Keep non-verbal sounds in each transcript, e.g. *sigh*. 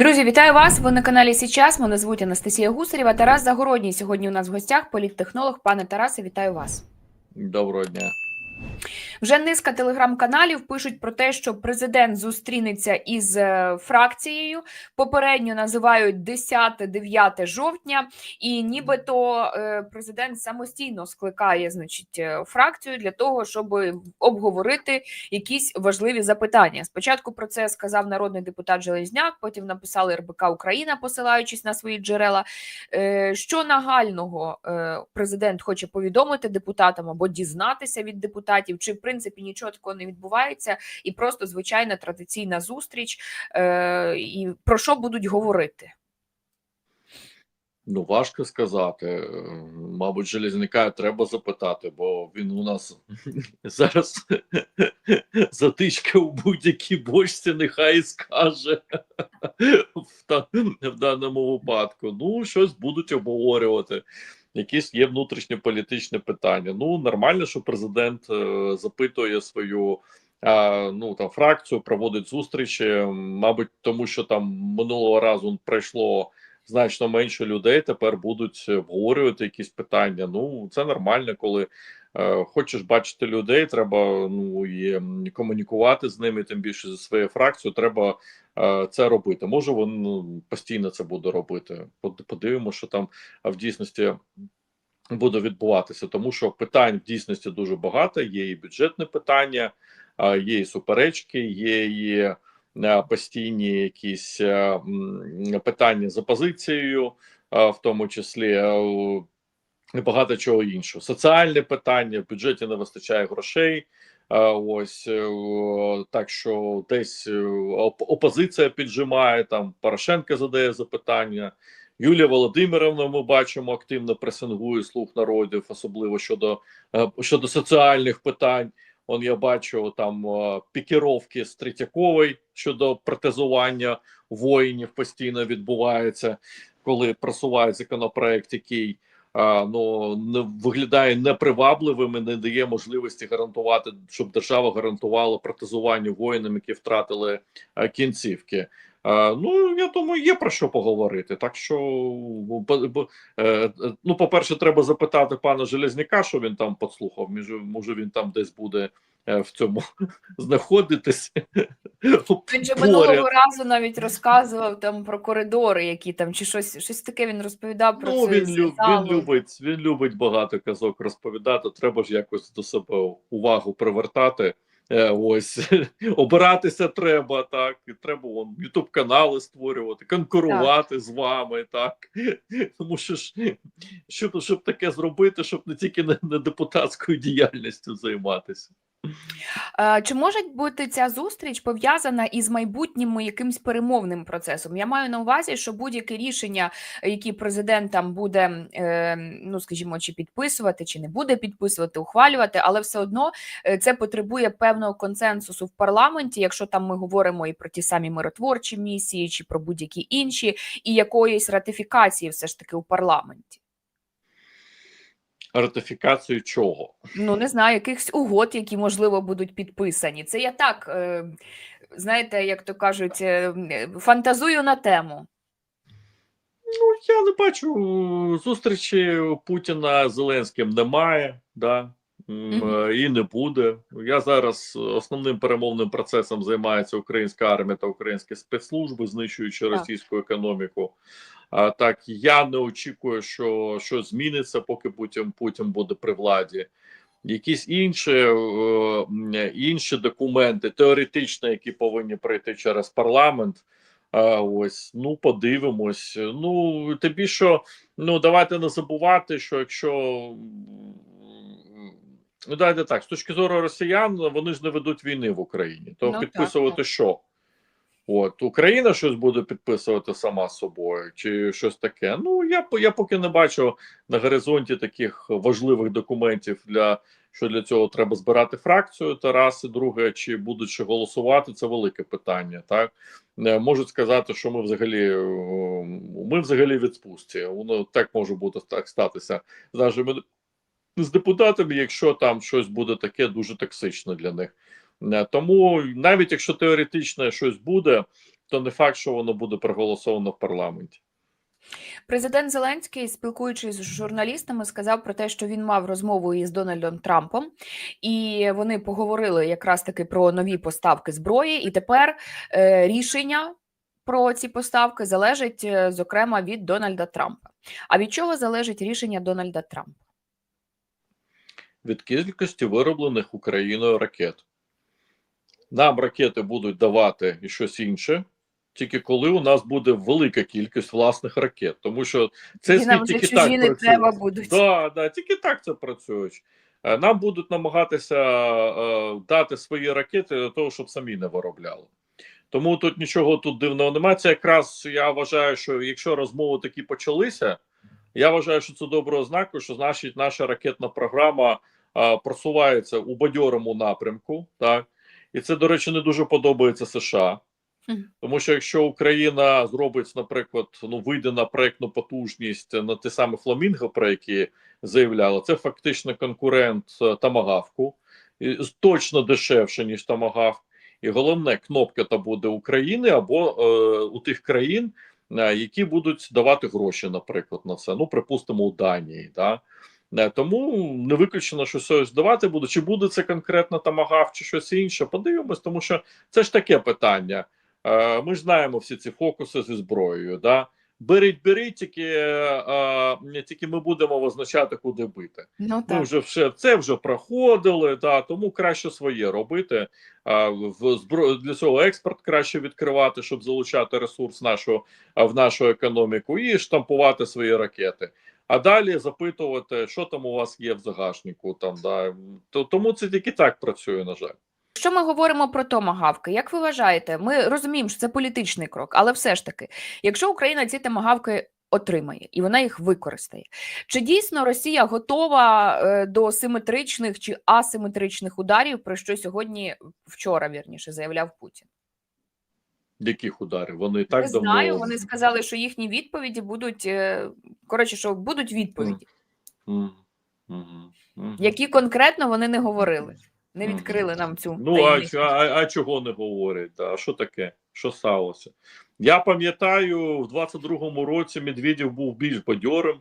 Друзі, вітаю вас! Ви на каналі Січас. Мене звуть Анастасія Гусарєва. Тарас Загородній сьогодні у нас в гостях. Політтехнолог. Пане Тарасе, вітаю вас. Доброго дня. Вже низка телеграм-каналів пишуть про те, що президент зустрінеться із е, фракцією. Попередньо називають 10-9 жовтня, і нібито е, президент самостійно скликає, значить, е, фракцію для того, щоб обговорити якісь важливі запитання. Спочатку про це сказав народний депутат Железняк, потім написали РБК Україна, посилаючись на свої джерела. Що нагального президент хоче повідомити депутатам або дізнатися від депутатів, чи в принципі нічого такого не відбувається, і просто звичайна традиційна зустріч, е, і про що будуть говорити? Ну, важко сказати. Е, Мабуть, Железняка треба запитати, бо він у нас *laughs* зараз *laughs* затичка у будь-якій бочці, нехай скаже *laughs* в даному випадку. Ну, щось будуть обговорювати. Якісь є внутрішньополітичне питання. Ну, нормально, що президент е, запитує свою ну, там, фракцію, проводить зустрічі. Мабуть, тому що там минулого разу пройшло значно менше людей тепер будуть обговорювати якісь питання. Ну це нормально, коли хочеш бачити людей, треба ну і комунікувати з ними, тим більше зі своєю фракцією, треба е, це робити. Може, він ну, постійно це буде робити. Подивимося, що там в дійсності. Буде відбуватися, тому що питань в дійсності дуже багато. Є і бюджетне питання, є і суперечки, є і е, постійні якісь е, питання з опозицією, е, в тому числі е, і багато чого іншого. Соціальне питання в бюджеті не вистачає грошей. е, Ось е, так, що десь е, опозиція піджимає там. Порошенко задає запитання. Юлія Володимировна, ми бачимо, активно пресингує слух народів, особливо щодо щодо соціальних питань. Он я бачу там пікіровки з Третьякової щодо протезування воїнів постійно відбувається, коли просувають законопроект, який ну не виглядає непривабливим і не дає можливості гарантувати, щоб держава гарантувала протезування воїнам, які втратили е, кінцівки. Е, ну я думаю, є про що поговорити. Так що е, е, ну, по-перше, треба запитати пана Железняка, що він там подслухав. Може, може він там десь буде в цьому *laughs* знаходитись. Він же минулого разу навіть розказував там про коридори, які там чи щось, щось таке він розповідав про Ну, це. він, з люб, він любить, він любить багато казок розповідати. Треба ж якось до себе увагу привертати. Е, ось. *laughs* Обиратися треба, так. І треба вон ютуб канали створювати, конкурувати з вами, так. *laughs* Тому що ж щоб, щоб таке зробити, щоб не тільки не, не депутатською діяльністю займатися. Е, Чи може бути ця зустріч пов'язана із майбутнім якимсь перемовним процесом? Я маю на увазі, що будь-яке рішення, які президент там буде, е, ну скажімо, чи підписувати, чи не буде підписувати, ухвалювати, але все одно е, це потребує певного консенсусу в парламенті, якщо там ми говоримо і про ті самі миротворчі місії, чи про будь-які інші, і якоїсь ратифікації, все ж таки у парламенті. Ратифікацію чого? Ну, не знаю, якихось угод, які можливо будуть підписані. Це я так, е, знаєте, як то кажуть, е, фантазую на тему. Ну, я не бачу зустрічі Путіна з Зеленським немає, да. Мгм. е, і не буде. Я зараз основним перемовним процесом займається українська армія та українські спецслужби, знищуючи російську економіку. А так я не очікую, що щось зміниться, поки Путін Путін буде при владі. Якісь інші, е, інші документи, теоретично, які повинні пройти через парламент. Ось, ну подивимось. Ну, тобі що, ну давайте не забувати, що якщо ну давайте так, з точки зору росіян, вони ж не ведуть війни в Україні, то Ну, так, підписувати так. що? От Україна щось буде підписувати сама собою, чи щось таке. Ну я я поки не бачу на горизонті таких важливих документів для що для цього треба збирати фракцію. Та раз і друге, чи будуть ще голосувати, це велике питання. Так Е, можуть сказати, що ми взагалі е, ми взагалі відпустці. Воно так може бути так статися з нашими з депутатами, якщо там щось буде таке дуже токсичне для них. Е, Тому навіть якщо теоретично щось буде, то не факт, що воно буде проголосовано в парламенті. Президент Зеленський, спілкуючись з журналістами, сказав про те, що він мав розмову із Дональдом Трампом, і вони поговорили якраз таки про нові поставки зброї. І тепер е, рішення про ці поставки залежить, е, зокрема, від Дональда Трампа. А від чого залежить рішення Дональда Трампа? Від кількості вироблених Україною ракет. Нам ракети будуть давати і щось інше, тільки коли у нас буде велика кількість власних ракет, тому що це І нам тільки так працює. треба будуть. Да, да, тільки так це працює. Е, Нам будуть намагатися е, дати свої ракети для того, щоб самі не виробляли. Тому тут нічого тут дивного немає. Це якраз я вважаю, що якщо розмови такі почалися, я вважаю, що це добре ознаку, що значить наша ракетна програма е, просувається у бадьорому напрямку. Так і це, до речі, не дуже подобається США. Тому що якщо Україна зробить, наприклад, ну вийде на проектну потужність на те саме Фламінго, про які заявляли, це фактично конкурент е, Тамагавку, точно дешевше ніж Тамагавк. І головне, кнопка та буде України або е, у тих країн, е, які будуть давати гроші, наприклад, на це. Ну, припустимо, у Данії. Да? Е, Тому не виключено, що щось давати буде. Чи буде це конкретно Тамагавк, чи щось інше? Подивимось, тому що це ж таке питання. Е, Ми ж знаємо всі ці фокуси зі зброєю. Да? Беріть, беріть, тільки, е, е, тільки ми будемо визначати, куди бити. Ну Ми вже все це вже проходили, да, тому краще своє робити. А, в збро... для цього експорт краще відкривати, щоб залучати ресурс нашу, в нашу економіку, і штампувати свої ракети. А далі запитувати, що там у вас є в загашнику. Там да тому це тільки так працює, на жаль. Якщо ми говоримо про томагавки, як ви вважаєте, ми розуміємо, що це політичний крок, але все ж таки, якщо Україна ці томагавки отримає і вона їх використає, чи дійсно Росія готова е, до симетричних чи асиметричних ударів, про що сьогодні вчора вірніше заявляв Путін? Яких ударів? Вони так Не давно знаю. Вони сказали, що їхні відповіді будуть е, коротше, що будуть відповіді, Мгм. Мгм. Мгм. які конкретно вони не говорили, не відкрили нам цю Ну, а, таємницю. чо- а, а чого не говорять? А що таке? Що сталося? Я пам'ятаю, в 22-му році Медведєв був більш бадьорим,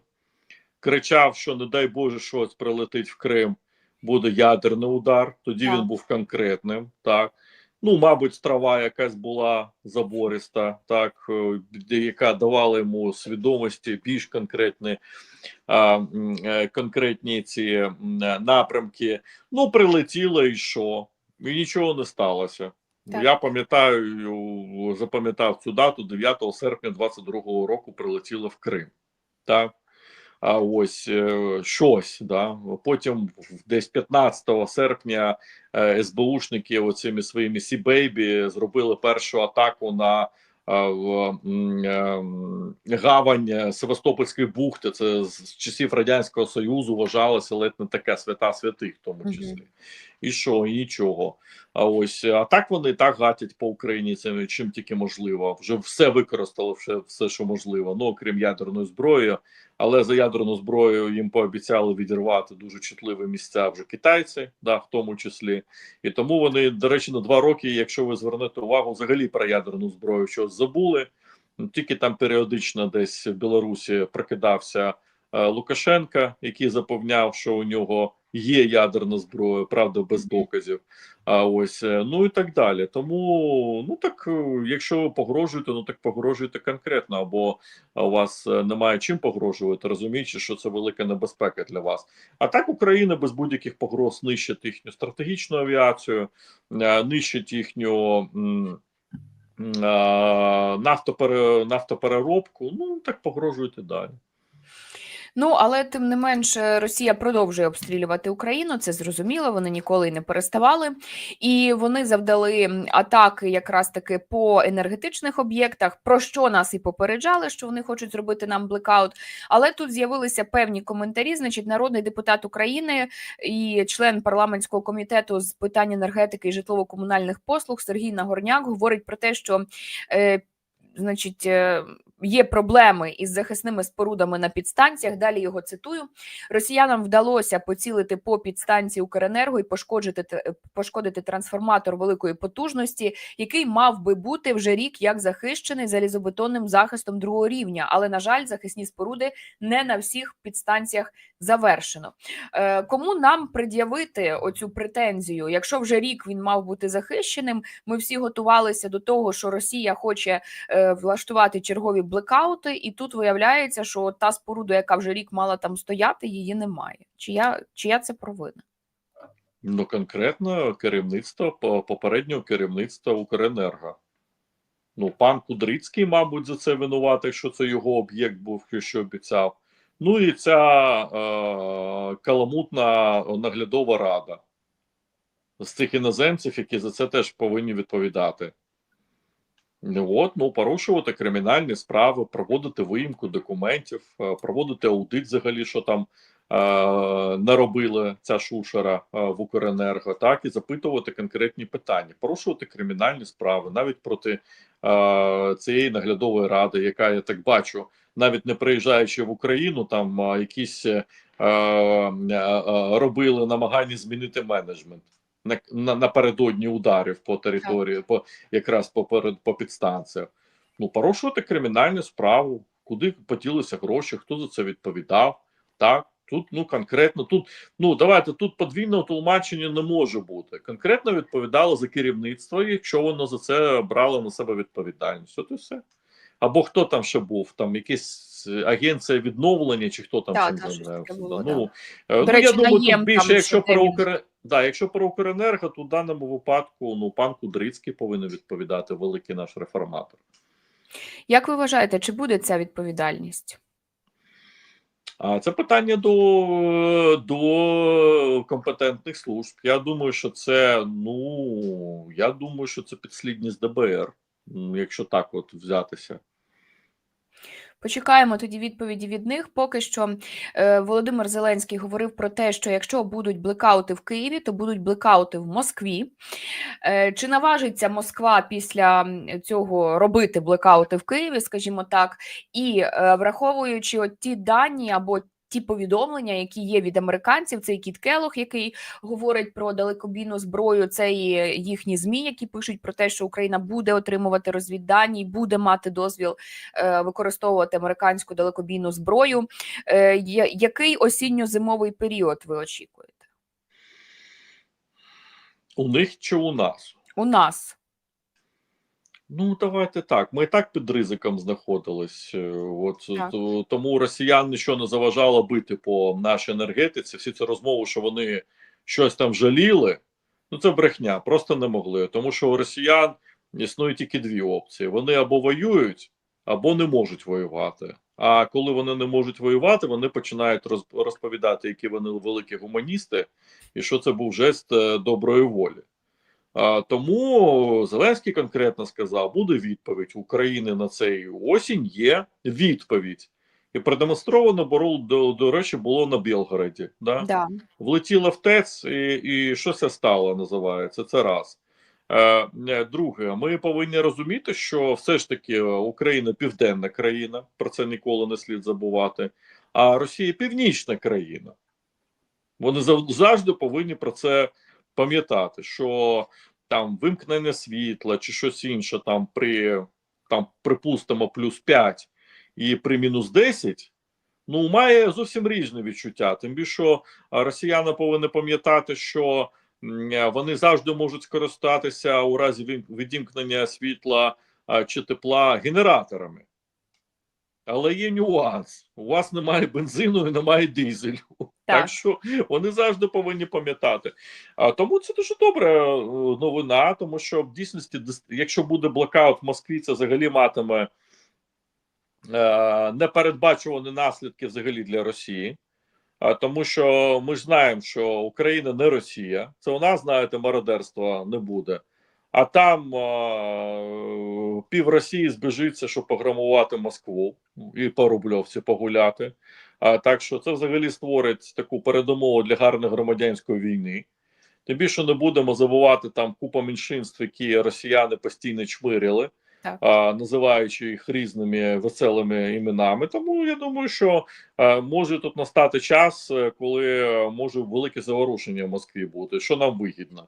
кричав, що не дай Боже, щось прилетить в Крим, буде ядерний удар. Тоді Так. він був конкретним. Так. Ну, мабуть, трава якась була забориста, так, е, яка давала йому свідомості більш конкретні, е, конкретні ці е, напрямки. Ну, прилетіло і що? І нічого не сталося. Так. Я пам'ятаю, запам'ятав цю дату 9 серпня 22-го року прилетіло в Крим. Так. А ось е, щось, да. Потім десь 15 серпня е, СБУшники оцими своїми Сі-Бейбі зробили першу атаку на е, в, гавань Севастопольської бухти. Це з часів Радянського Союзу вважалося ледь не така свята святих, в тому числі. І що, і нічого. А ось а так вони так гатять по Україні цим чим тільки можливо. Вже все використали, все, все, що можливо. Ну окрім ядерної зброї. Але за ядерну зброю їм пообіцяли відірвати дуже чутливі місця вже китайці, да, в тому числі. І тому вони, до речі, на два роки, якщо ви звернете увагу, взагалі про ядерну зброю щось забули. Ну, Тільки там періодично десь в Білорусі прокидався е, Лукашенка, який запевняв, що у нього є ядерна зброя, правда, без доказів. А ось е, ну і так далі. Тому, ну так, е, якщо ви погрожуєте, ну так погрожуйте конкретно, або у вас е, немає чим погрожувати, розуміючи, що це велика небезпека для вас. А так Україна без будь-яких погроз нищить їхню стратегічну авіацію, е, нищить їхню. нафтопереробку, ну так погрожуйте далі. Ну, але тим не менше, Росія продовжує обстрілювати Україну. Це зрозуміло. Вони ніколи не переставали, і вони завдали атаки якраз таки по енергетичних об'єктах. Про що нас і попереджали, що вони хочуть зробити нам блекаут. Але тут з'явилися певні коментарі. Значить, народний депутат України і член парламентського комітету з питань енергетики і житлово-комунальних послуг Сергій Нагорняк говорить про те, що. Е, Значить, е, є проблеми із захисними спорудами на підстанціях. Далі його цитую: Росіянам вдалося поцілити по підстанції Укренерго і пошкодити пошкодити трансформатор великої потужності, який мав би бути вже рік як захищений залізобетонним захистом другого рівня. Але на жаль, захисні споруди не на всіх підстанціях завершено. Е, Кому нам пред'явити оцю претензію? Якщо вже рік він мав бути захищеним, ми всі готувалися до того, що Росія хоче е, влаштувати чергові блекаути, і тут виявляється, що та споруда, яка вже рік мала там стояти, її немає. Чия, чия це провина? Ну, конкретно керівництво попереднього керівництва Укренерго. Ну, пан Кудрицький, мабуть, за це винуватий, що це його об'єкт був, що обіцяв. Ну і ця е, каламутна наглядова рада з цих іноземців, які за це теж повинні відповідати. От, ну, порушувати кримінальні справи, проводити виїмку документів, е, проводити аудит взагалі, що там е, наробила ця шушера е, в Укренерго, так, і запитувати конкретні питання, порушувати кримінальні справи навіть проти е, цієї наглядової ради, яка, я так бачу, навіть не приїжджаючи в Україну, там якісь е, е, е, робили намагання змінити менеджмент на, на, напередодні ударів по території, по якраз по, по підстанціях. Ну, порушувати кримінальну справу, куди поділися гроші, хто за це відповідав. Так, тут ну конкретно тут, ну давайте тут подвійного тлумачення не може бути. Конкретно відповідало за керівництво, якщо воно за це брало на себе відповідальність. От і все. Або хто там ще був, там якась агенція відновлення, чи хто там Так, цим так, щось займався. Да. да. Ну, е, ну, речі, я думаю, тут більше, якщо про він. Да, якщо про Укренерго, то в даному випадку ну пан Кудрицький повинен відповідати великий наш реформатор. Як ви вважаєте, чи буде ця відповідальність? А це питання до, до компетентних служб. Я думаю, що це ну я думаю, що це підслідність ДБР, якщо так от взятися. Почекаємо тоді відповіді від них. Поки що е, Володимир Зеленський говорив про те, що якщо будуть блекаути в Києві, то будуть блекаути в Москві. Е, чи наважиться Москва після цього робити блекаути в Києві, скажімо так, і е, враховуючи от ті дані або ті повідомлення, які є від американців, цей Кіт Келох, який говорить про далекобійну зброю, це і їхні змі, які пишуть про те, що Україна буде отримувати розвіддані, буде мати дозвіл е, використовувати американську далекобійну зброю. Е, який осінньо-зимовий період ви очікуєте? У них чи у нас? У нас Ну, давайте так. Ми і так під ризиком знаходились. Е, От Так. тому росіян нічого не заважало бити по нашій енергетиці. Всі ці розмови, що вони щось там жаліли, ну це брехня, просто не могли. Тому що у росіян існує тільки дві опції: вони або воюють, або не можуть воювати. А коли вони не можуть воювати, вони починають роз- розповідати, які вони великі гуманісти, і що це був жест е, доброї волі. Тому Зеленський конкретно сказав: буде відповідь України на цей осінь. Є відповідь, і продемонстровано борол до, до речі, було на Білгороді. Да? да. Влетіло в ТЕЦ, і, і що це стало, називається. Це раз. Е, е, друге, ми повинні розуміти, що все ж таки Україна південна країна, про це ніколи не слід забувати. А Росія північна країна. Вони зав- завжди повинні про це пам'ятати, що там вимкнення світла чи щось інше, там при там, припустимо, плюс 5 і при мінус 10, ну має зовсім різне відчуття. Тим більше що росіяни повинні пам'ятати, що е, вони завжди можуть скористатися у разі відімкнення світла чи тепла генераторами. Але є нюанс: у вас немає бензину і немає дизелю. Так. Так. що вони завжди повинні пам'ятати. А тому це дуже добра е, новина, тому що в дійсності, якщо буде блокаут в Москві, це взагалі матиме е, непередбачувані наслідки взагалі для Росії. А, тому що ми ж знаємо, що Україна не Росія. Це у нас, знаєте, мародерства не буде. А там е, пів Росії збіжиться, щоб пограмувати Москву і по Рубльовці погуляти. А, так що це взагалі створить таку передумову для гарної громадянської війни. Тим більше не будемо забувати там купа меншинств, які росіяни постійно чмирили. Так. а, називаючи їх різними веселими іменами. Тому я думаю, що е, може тут настати час, е, коли е, може велике заворушення в Москві бути, що нам вигідно.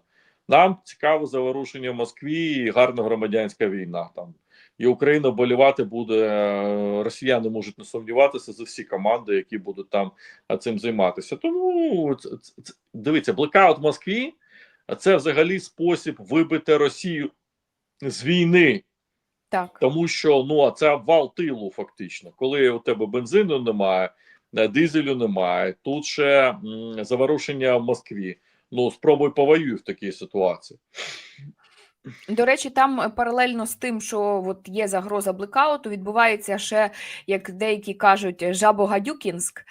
Нам цікаво заворушення в Москві і гарна громадянська війна там. І Україна болівати буде, е, росіяни можуть не сумніватися за всі команди, які будуть там е, цим займатися. Тому ц- дивіться, блекаут в Москві це взагалі спосіб вибити Росію з війни. Так. Тому що ну а це обвал тилу, фактично. Коли у тебе бензину немає, е, дизелю немає, тут ще заворушення в Москві. Ну спробуй повоюй в такій ситуації. До речі, там е, паралельно з тим, що от є загроза блекауту, відбувається ще, як деякі кажуть, жабогадюкінськ.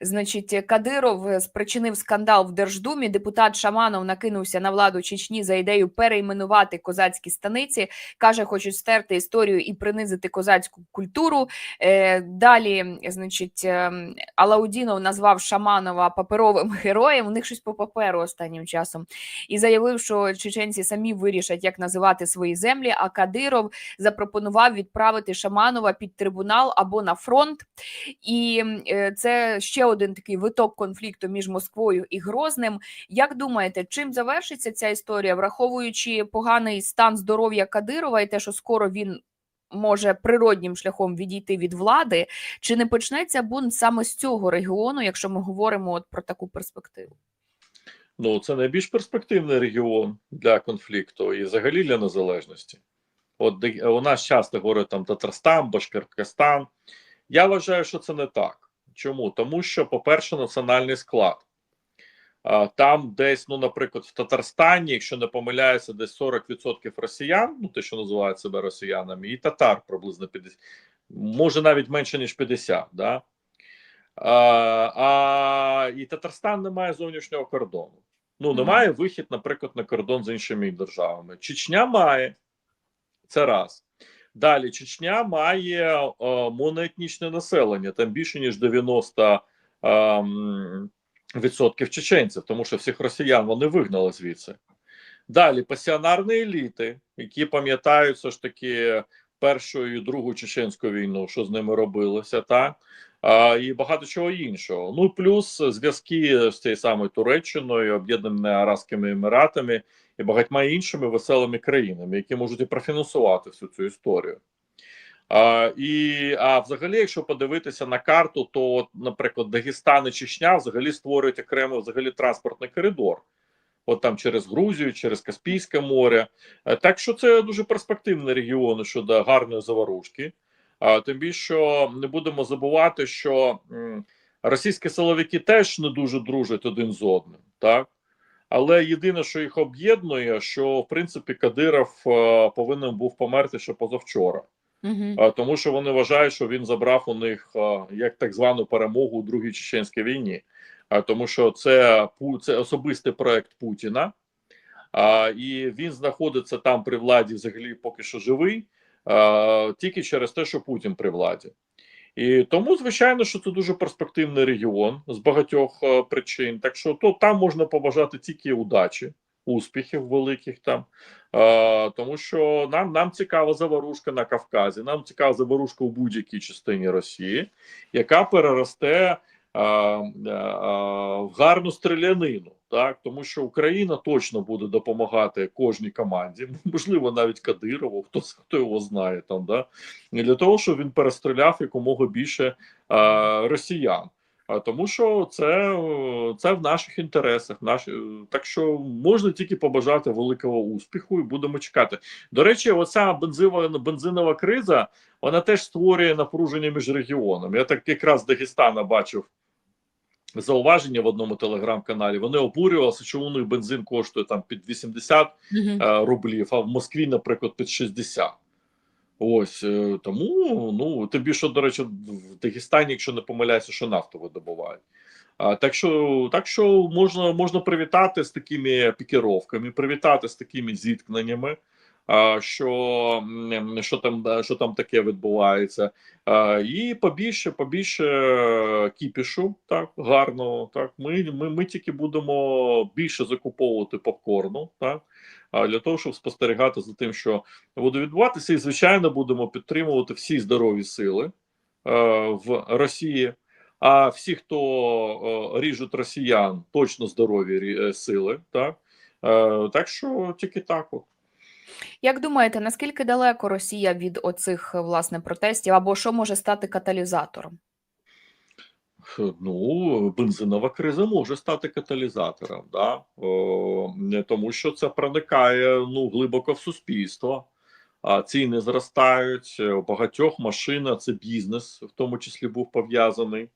Значить, Кадиров е, спричинив скандал в Держдумі. Депутат Шаманов накинувся на владу Чечні за ідею перейменувати козацькі станиці. каже, хочуть стерти історію і принизити козацьку культуру. Е, Далі, значить, Алаудінов назвав Шаманова паперовим *laughs* героєм. У них щось по паперу останнім часом і заявив, що чеченці самі вирішать, як називати свої землі. А Кадиров запропонував відправити Шаманова під трибунал або на фронт. І е, це ще один такий виток конфлікту між Москвою і Грозним. Як думаєте, чим завершиться ця історія, враховуючи поганий стан здоров'я Кадирова і те, що скоро він. Може природнім шляхом відійти від влади, чи не почнеться бунт саме з цього регіону, якщо ми говоримо от про таку перспективу? Ну це найбільш перспективний регіон для конфлікту і взагалі для незалежності. От де- у нас часто говорять там Татарстан, Башкиркостан. Я вважаю, що це не так. Чому? Тому що, по-перше, національний склад. Там десь, ну, наприклад, в Татарстані, якщо не помиляюся, десь 40% росіян, ну те, що називають себе росіянами, і татар приблизно 50, може навіть менше, ніж 50, да? а, а і Татарстан не має зовнішнього кордону. Ну, немає вихід, наприклад, на кордон з іншими державами. Чечня має це раз. Далі Чечня має е, моноетнічне населення, там більше ніж 90 ем, відсотків чеченців, тому що всіх росіян вони вигнали звідси. Далі пасіонарні еліти, які пам'ятають все ж таки першу і другу чеченську війну, що з ними робилося, так і багато чого іншого. Ну плюс зв'язки з цією самою Туреччиною, Об'єднаними Арабськими Еміратами і багатьма іншими веселими країнами, які можуть і профінансувати всю цю історію. А, і, а взагалі, якщо подивитися на карту, то, наприклад, Дагестан і Чечня взагалі створюють окремий взагалі транспортний коридор. От там через Грузію, через Каспійське море. Е, Так що це дуже перспективний регіон щодо гарної заворушки. Тим більше що не будемо забувати, що російські силовики теж не дуже дружать один з одним, так але єдине, що їх об'єднує, що в принципі Кадиров е, повинен був померти ще позавчора. Угу. Тому що вони вважають, що він забрав у них як так звану перемогу у другій чеченській війні, тому що це це особистий проект Путіна, і він знаходиться там при владі, взагалі, поки що живий, тільки через те, що Путін при владі. І тому, звичайно, що це дуже перспективний регіон з багатьох е, причин. Так що то там можна побажати тільки удачі, успіхів великих там. Е, тому що нам, нам цікава заворушка на Кавказі, нам цікава заворушка у будь-якій частині Росії, яка переросте е, е, в гарну стрілянину. Так, тому що Україна точно буде допомагати кожній команді, *laughs* можливо, навіть Кадирову, хто хто його знає там, да для того, щоб він перестріляв якомога більше е, росіян. А тому, що це, це в наших інтересах. Наш, так що можна тільки побажати великого успіху, і будемо чекати. До речі, оця бензинова бензинова криза вона теж створює напруження між регіонами. Я так якраз Дагестана бачив зауваження в одному телеграм-каналі. Вони обурювалися, чому у них бензин коштує там під 80 Угу. е, рублів, а в Москві, наприклад, під 60. Ось е, тому, ну тобі що, до речі, в Дагестані, якщо не помиляюся, що нафту видобувають. А, так що так що можна можна привітати з такими пікіровками, привітати з такими зіткненнями, що, що, там, що там таке відбувається. І побільше, побільше кіпішу, так, гарного. Так, ми, ми, ми тільки будемо більше закуповувати попкорну, так. для того, щоб спостерігати за тим, що буде відбуватися, і звичайно будемо підтримувати всі здорові сили в Росії. А всі, хто ріжуть росіян, точно здорові е, сили, так е, так що тільки так. От. Як думаєте, наскільки далеко Росія від оцих власне протестів, або що може стати каталізатором? Ну, бензинова криза може стати каталізатором, да? О, тому що це проникає ну, глибоко в суспільство. А ціни зростають. е, У багатьох машина це бізнес, в тому числі був пов'язаний.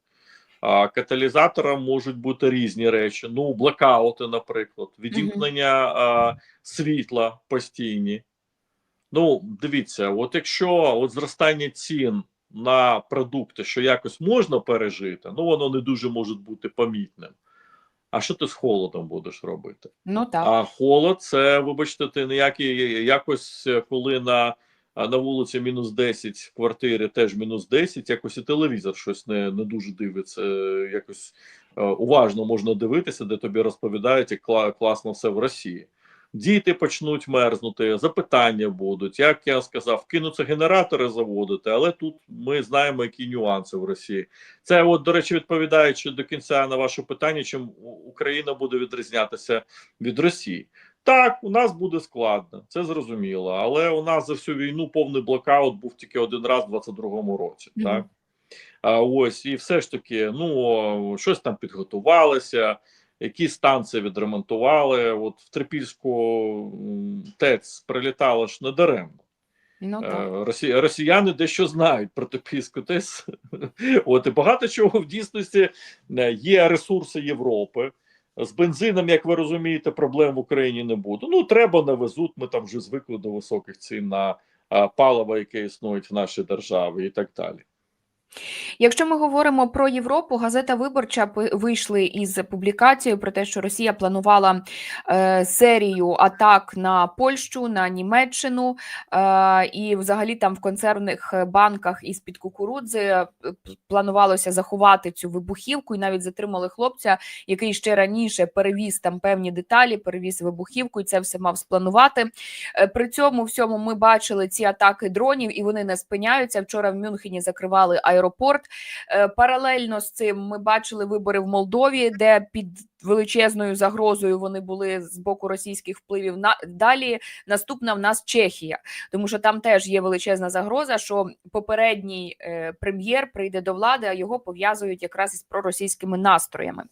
Каталізатором можуть бути різні речі. Ну, блекаути, наприклад, відімкнення світла постійні. Ну, дивіться, от якщо от зростання цін на продукти, що якось можна пережити, ну воно не дуже може бути помітним. А що ти з холодом будеш робити? Ну так. А холод це, вибачте, ти ніякий якось, коли на, на вулиці мінус 10 в квартирі теж мінус 10, якось і телевізор щось не, не дуже дивиться. Якось е, уважно можна дивитися, де тобі розповідають, як кла- класно все в Росії. Діти почнуть мерзнути, запитання будуть. Як я сказав, кинуться генератори заводити, але тут ми знаємо, які нюанси в Росії. Це, от, до речі, відповідаючи до кінця на ваше питання, чим Україна буде відрізнятися від Росії. Так, у нас буде складно, це зрозуміло. Але у нас за всю війну повний блокаут був тільки один раз в 22-му році. Мгм. Так а ось і все ж таки, ну щось там підготувалося, які станції відремонтували. От в Трипільську ТЕЦ прилітало ж недаремно. Ну так. Е, Росі... Росіяни дещо знають про Трипільську ТЕС. *laughs* От і багато чого в дійсності е, є ресурси Європи. З бензином, як ви розумієте, проблем в Україні не буде. Ну треба навезуть. Ми там вже звикли до високих цін на паливо, яке існують в нашій державі, і так далі. Якщо ми говоримо про Європу, газета Виборча вийшли із публікацією про те, що Росія планувала е, серію атак на Польщу, на Німеччину, е, і взагалі там в консервних банках із під кукурудзи е, планувалося заховати цю вибухівку, і навіть затримали хлопця, який ще раніше перевіз там певні деталі, перевіз вибухівку, і це все мав спланувати. При цьому всьому ми бачили ці атаки дронів, і вони не спиняються. Вчора в Мюнхені закривали аеропорт. Е, Паралельно з цим ми бачили вибори в Молдові, де під величезною загрозою вони були з боку російських впливів. На далі наступна в нас Чехія, тому що там теж є величезна загроза, що попередній е, прем'єр прийде до влади, а його пов'язують якраз із проросійськими настроями.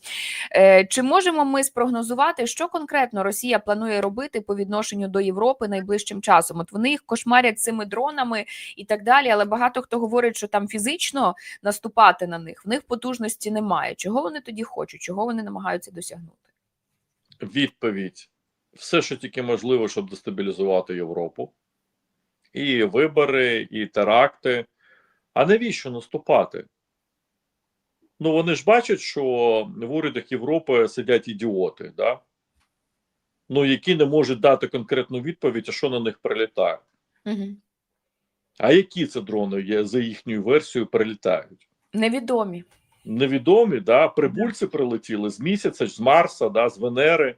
Е, Чи можемо ми спрогнозувати, що конкретно Росія планує робити по відношенню до Європи найближчим часом? От вони їх кошмарять цими дронами і так далі, але багато хто говорить, що там фізично наступати на них в них потужності немає. Чого вони тоді хочуть? Чого вони намагаються досягнути? Відповідь: все, що тільки можливо, щоб дестабілізувати Європу, і вибори, і теракти. А навіщо наступати? Ну вони ж бачать, що в урядах Європи сидять ідіоти, да? ну які не можуть дати конкретну відповідь, а що на них прилітає. Угу. А які це дрони є за їхньою версією прилітають? Невідомі. Невідомі, да? прибульці прилетіли з місяця, з Марса, да? з Венери.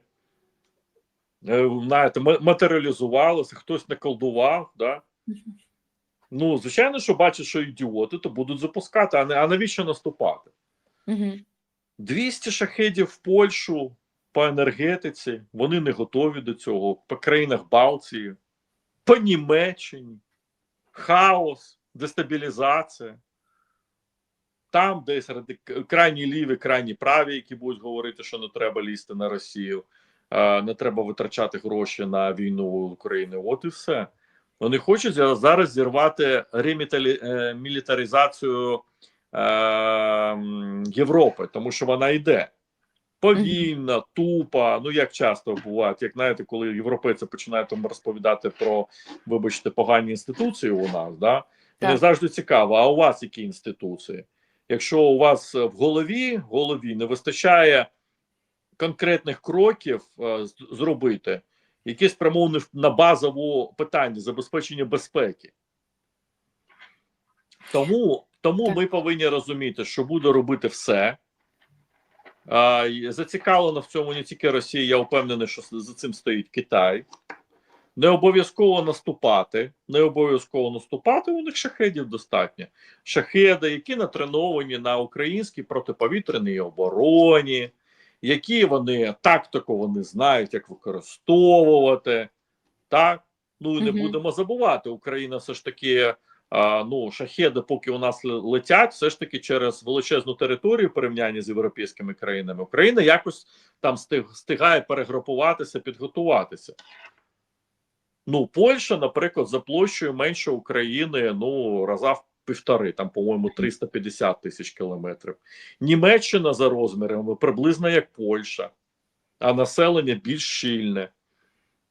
Е, Знаєте, матеріалізувалося, хтось наколдував. Да? Ну, звичайно, що бачать, що ідіоти, то будуть запускати, а, не, а навіщо наступати? Угу. 200 шахедів в Польщу по енергетиці, вони не готові до цього. По країнах Балтії, по Німеччині, хаос, дестабілізація. Там десь ради- крайні ліві, крайні праві, які будуть говорити, що не треба лізти на Росію, е, не треба витрачати гроші на війну в Україні. От і все. Вони хочуть зараз зірвати ремілітаризацію е, м, Європи, тому що вона йде повільно, тупо. Ну як часто буває, як знаєте, коли європейці починають там розповідати про, вибачте, погані інституції у нас, да Так. завжди цікаво, а у вас які інституції? Якщо у вас в голові, голові не вистачає конкретних кроків е, зробити, які спрямовані на базову питання забезпечення безпеки. Тому, тому Так. ми повинні розуміти, що буде робити все. Зацікавлена в цьому не тільки Росія, я впевнений, що за цим стоїть Китай. Не обов'язково наступати. Не обов'язково наступати. У них шахедів достатньо. Шахеди, які натреновані на українській протиповітряній обороні, які вони тактику вони знають, як використовувати. Так, ну і не Мгм. будемо забувати. Україна все ж таки. А, ну, шахеди, поки у нас летять, все ж таки через величезну територію в порівнянні з європейськими країнами. Україна якось там стиг, встигає перегрупуватися, підготуватися. Ну, Польща, наприклад, за площею менше України, ну, раза в півтори, там, по-моєму, 350 тисяч кілометрів. Німеччина за розмірами приблизно як Польща, а населення більш щільне,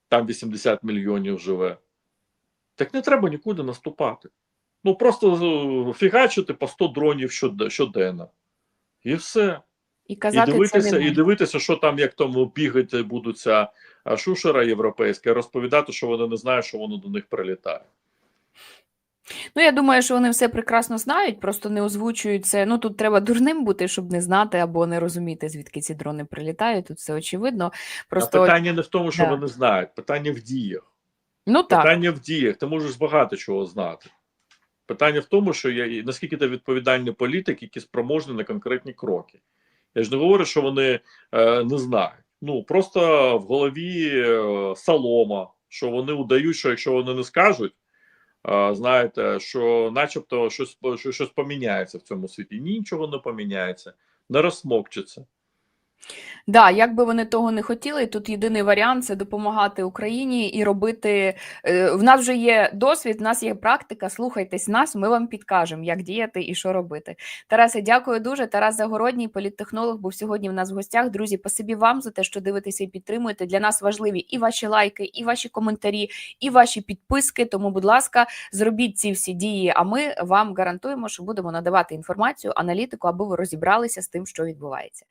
там 80 мільйонів живе. Так не треба нікуди наступати. Ну, просто е, фігачити по 100 дронів щоденно. І все І і казати це дивитися, не і дивитися, що там як тому бігати будуть ця а, шушера європейська, розповідати, що вони не знають, що воно до них прилітає. Ну, я думаю, що вони все прекрасно знають, просто не озвучують це. Ну, тут треба дурним бути, щоб не знати або не розуміти, звідки ці дрони прилітають. Тут все очевидно. Просто а питання не в тому, що да. вони знають, питання в діях. ну так. Питання в діях. Ти можеш багато чого знати. Питання в тому, що я, наскільки ти відповідальний політик, який спроможний на конкретні кроки. Я ж не говорю, що вони е, не знають. Ну просто в голові е, солома, що вони удають, що якщо вони не скажуть, е, знаєте, що начебто щось, щось поміняється в цьому світі. Нічого не поміняється, не розсмокчеться. Да, як би вони того не хотіли, тут єдиний варіант це допомагати Україні і робити. е, В нас вже є досвід, в нас є практика. Слухайтесь нас, ми вам підкажемо, як діяти і що робити. Тарасе, дякую дуже. Тарас Загородній, політтехнолог, був сьогодні в нас в гостях. Друзі, спасибі вам за те, що дивитеся і підтримуєте. Для нас важливі і ваші лайки, і ваші коментарі, і ваші підписки. Тому, будь ласка, зробіть ці всі дії. А ми вам гарантуємо, що будемо надавати інформацію, аналітику, аби ви розібралися з тим, що відбувається.